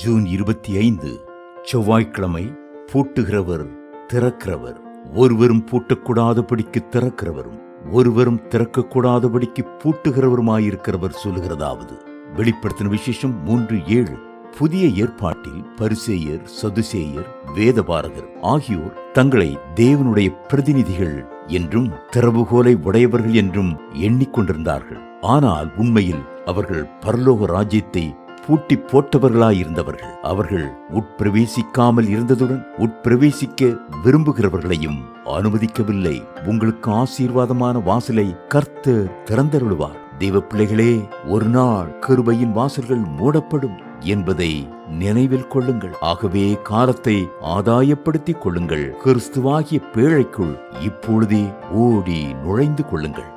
June இருபத்தி ஐந்து செவ்வாய்க்கிழமை பூட்டுகிறவர் திறக்கிறவர். ஒருவரும் பூட்டக்கூடாதபடிக்கு திறக்கிறவரும் ஒருவரும் திறக்கக்கூடாதபடிக்கு பூட்டுகிறவருமாயிருக்கிறவர் சொல்லுகிறதாவது. வெளிப்படுத்தின விசேஷம் மூன்று ஏழு. புதிய ஏற்பாட்டில் பரிசேயர் சதுசேயர் வேதபாரகர் ஆகியோர் தங்களை தேவனுடைய பிரதிநிதிகள் என்றும் திறவுகோலை உடையவர்கள் என்றும் எண்ணிக்கொண்டிருந்தார்கள். ஆனால் உண்மையில் அவர்கள் பரலோக ராஜ்யத்தை பூட்டி போட்டவர்களாயிருந்தவர்கள் அவர்கள் உட்பிரவேசிக்காமல் இருந்ததுடன் உட்பிரவேசிக்க விரும்புகிறவர்களையும் அனுமதிக்கவில்லை. உங்களுக்கு ஆசீர்வாதமான வாசலை கர்த்து திறந்தருளுவார். தெய்வ பிள்ளைகளே ஒரு நாள் கிருபையின் வாசல்கள் மூடப்படும் என்பதை நினைவில் கொள்ளுங்கள். ஆகவே காலத்தை ஆதாயப்படுத்திக் கொள்ளுங்கள். கிறிஸ்துவாகிய பேழைக்குள் இப்பொழுதே ஓடி நுழைந்து கொள்ளுங்கள்.